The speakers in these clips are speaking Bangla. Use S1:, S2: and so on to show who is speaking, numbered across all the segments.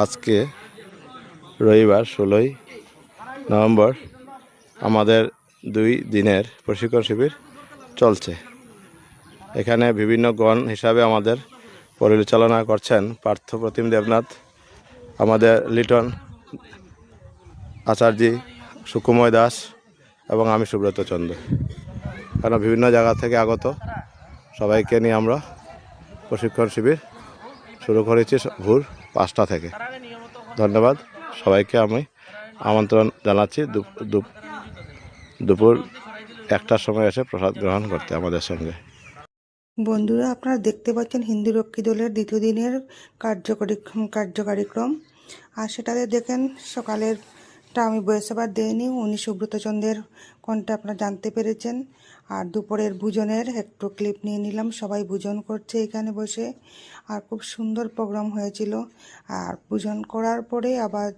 S1: আজকে রবিবার ষোলোই নভেম্বর আমাদের দুই দিনের প্রশিক্ষণ শিবির চলছে। এখানে বিভিন্ন গণ হিসাবে আমাদের পরিচালনা করছেন পার্থ প্রতিম দেবনাথ, আমাদের লিটন আচার্যি সুকুময় দাস এবং আমি সুব্রত চন্দ্র। কারণ বিভিন্ন জায়গা থেকে আগত সবাইকে নিয়ে আমরা প্রশিক্ষণ শিবির শুরু করেছি ভোর পাঁচটা থেকে। ধন্যবাদ। সবাইকে আমি আমন্ত্রণ জানাচ্ছি দুপ- দুপ- দুপুর একটার সময় এসে প্রসাদ গ্রহণ করতে আমাদের সঙ্গে।
S2: বন্ধুরা, আপনারা দেখতে পাচ্ছেন হিন্দু রক্ষী দলের দ্বিতীয় দিনের কার্যকরী, কার্যকারিক্রম। আর সেটাতে দেখেন সকালেরটা আমি বয়সবার দেয়নি উনি সুব্রত চন্দ্রের কোনটা আপনারা জানতে পেরেছেন। আর দুপুরের ভোজনের একটু ক্লিপ নিয়ে নিলাম, সবাই ভোজন করছে এখানে বসে। আর খুব সুন্দর প্রোগ্রাম হয়েছিল। আর ভোজন করার পরে আবার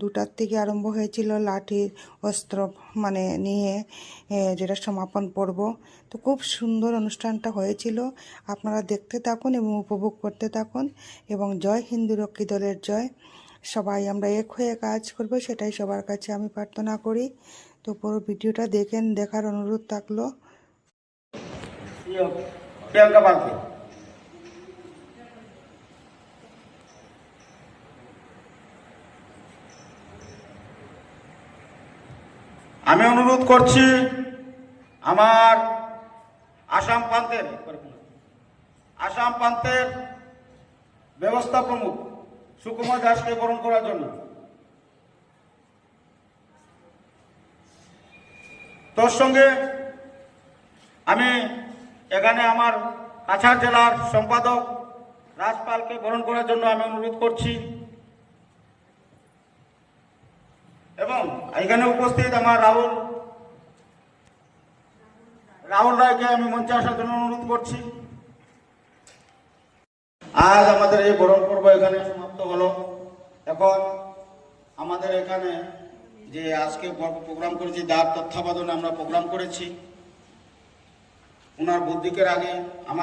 S2: দুটার থেকে আরম্ভ হয়েছিল লাঠির অস্ত্র মানে নিয়ে যেটা সমাপন পর্ব। তো খুব সুন্দর অনুষ্ঠানটা হয়েছিল। আপনারা দেখতে থাকুন এবং উপভোগ করতে থাকুন। এবং জয় হিন্দু রক্ষী দলের জয়। সবাই আমরা এক হয়ে কাজ করব, সেটাই সবার কাছে আমি প্রার্থনা করি। তো পুরো ভিডিওটা দেখেন, দেখার অনুরোধ থাকল।
S3: আমি অনুরোধ করছি আমার আসাম প্রান্তের আসাম প্রান্তের ব্যবস্থা প্রমুখ। সুকুমার দাসকে বরণ করার জন্য। তোর সঙ্গে আমি এখানে আমার কাছাড় জেলার সম্পাদক রাজপালকে বরণ করার জন্য আমি অনুরোধ করছি। এবং এখানে উপস্থিত আমার রাহুল রাহুল রায়কে আমি মঞ্চে আসার জন্য অনুরোধ করছি। আজ আমাদের এই বরণ পর্ব এখানে সমাপ্ত। হলো এখন আমাদের এখানে যে আজকে প্রোগ্রাম করেছি যার তত্ত্বাবধানে আমরা প্রোগ্রাম করেছি। ওনার বুদ্ধিকের আগে আমার